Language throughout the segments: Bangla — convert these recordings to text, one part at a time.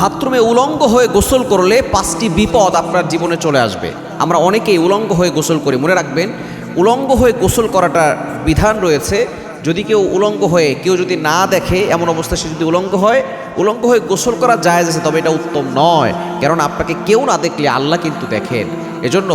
বাথরুমে উলঙ্গ হয়ে গোসল করলে পাঁচটি বিপদ আপনার জীবনে চলে আসবে। আমরা অনেকেই উলঙ্গ হয়ে গোসল করি, মনে রাখবেন। উলঙ্গ হয়ে গোসল করাটা বিধান রয়েছে, যদি কেউ উলঙ্গ হয়ে, কেউ যদি না দেখে এমন অবস্থায় সে যদি উলঙ্গ হয়, উলঙ্গ হয়ে গোসল করা যায় আছে, তবে এটা উত্তম নয়। কারণ আপনাকে কেউ না দেখলে আল্লাহ কিন্তু দেখেন। এজন্য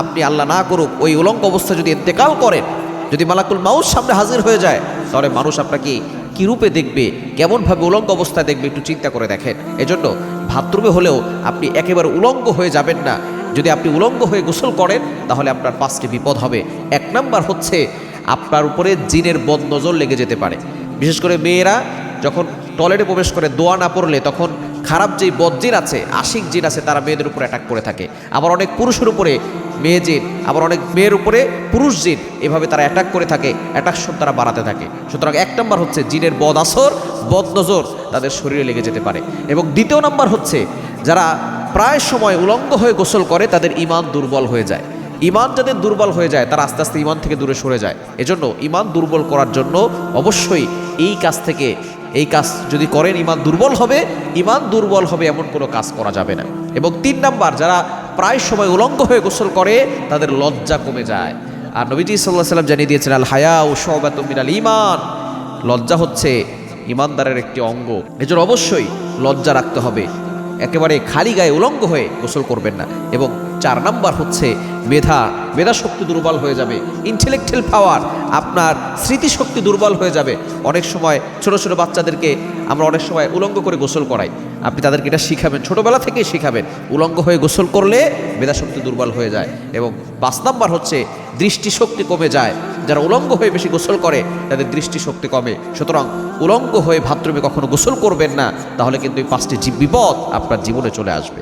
আপনি আল্লাহ না করুক, ওই উলঙ্গ অবস্থা যদি ইন্তেকাল করেন, যদি মালাকুল মাউস সামনে হাজির হয়ে যায়, তাহলে মানুষ আপনাকে কী রূপে দেখবে, কেমনভাবে উলঙ্গ অবস্থায় দেখবে একটু চিন্তা করে দেখেন। এজন্য বাথরুমে হলেও আপনি একেবারে উলঙ্গ হয়ে যাবেন না। যদি আপনি উলঙ্গ হয়ে গোসল করেন, তাহলে আপনার পাঁচটি বিপদ হবে। এক নাম্বার হচ্ছে, আপনার উপরে জিনের বদনজর লেগে যেতে পারে। বিশেষ করে মেয়েরা যখন টয়লেটে প্রবেশ করে দোয়া না পড়লে, তখন খারাপ যেই বদজিন আছে, আশিক জিন আছে, তারা মেয়েদের উপরে অ্যাটাক করে থাকে। আবার অনেক পুরুষের উপরে মেয়ে জিন, আবার অনেক মেয়ের উপরে পুরুষ জিন, এভাবে তারা অ্যাটাক করে থাকে অ্যাট্রাকশন তারা বাড়াতে থাকে। সুতরাং এক নম্বর হচ্ছে জিনের বদ আসর, বদ নজর তাদের শরীরে লেগে যেতে পারে। এবং দ্বিতীয় নম্বর হচ্ছে, যারা প্রায় সময় উলঙ্গ হয়ে গোসল করে, তাদের ইমান দুর্বল হয়ে যায়। ইমান যাদের দুর্বল হয়ে যায়, তারা আস্তে আস্তে ইমান থেকে দূরে সরে যায়। এজন্য ইমান দুর্বল করার জন্য অবশ্যই এই কাজ থেকে এই কাজ যদি করেন ইমান দুর্বল হবে। ইমান দুর্বল হবে এমন কোনো কাজ করা যাবে না। এবং তিন নাম্বার, যারা প্রায় সময় উলঙ্গ হয়ে গোসল করে, তাদের লজ্জা কমে যায়। আর নবীজি সাল্লাহ সাল্লাম জানিয়ে দিয়েছেন আল হায়া ও সবাত মিনাল ইমান লজ্জা হচ্ছে ইমানদারের একটি অঙ্গ। এজন্য অবশ্যই লজ্জা রাখতে হবে। একেবারে খালি গায়ে উলঙ্গ হয়ে গোসল করবেন না। এবং চার নাম্বার হচ্ছে মেধা। মেধা শক্তি দুর্বল হয়ে যাবে। ইন্টেলেকচুয়াল পাওয়ার আপনার স্মৃতিশক্তি দুর্বল হয়ে যাবে। অনেক সময় ছোট ছোট বাচ্চাদেরকে আমরা অনেক সময় উলঙ্গ করে গোসল করাই। আপনি তাদেরকে এটা শিখাবেন। ছোটোবেলা থেকেই শিখাবেন। উলঙ্গ হয়ে গোসল করলে মেধা শক্তি দুর্বল হয়ে যায় এবং পাঁচ নাম্বার হচ্ছে দৃষ্টিশক্তি কমে যায়। যারা উলঙ্গ হয়ে বেশি গোসল করে, তাদের দৃষ্টিশক্তি কমে। সুতরাং উলঙ্গ হয়ে বাথরুমে কখনো গোসল করবেন না, তাহলে কিন্তু এই পাঁচটি বিপদ আপনার জীবনে চলে আসবে।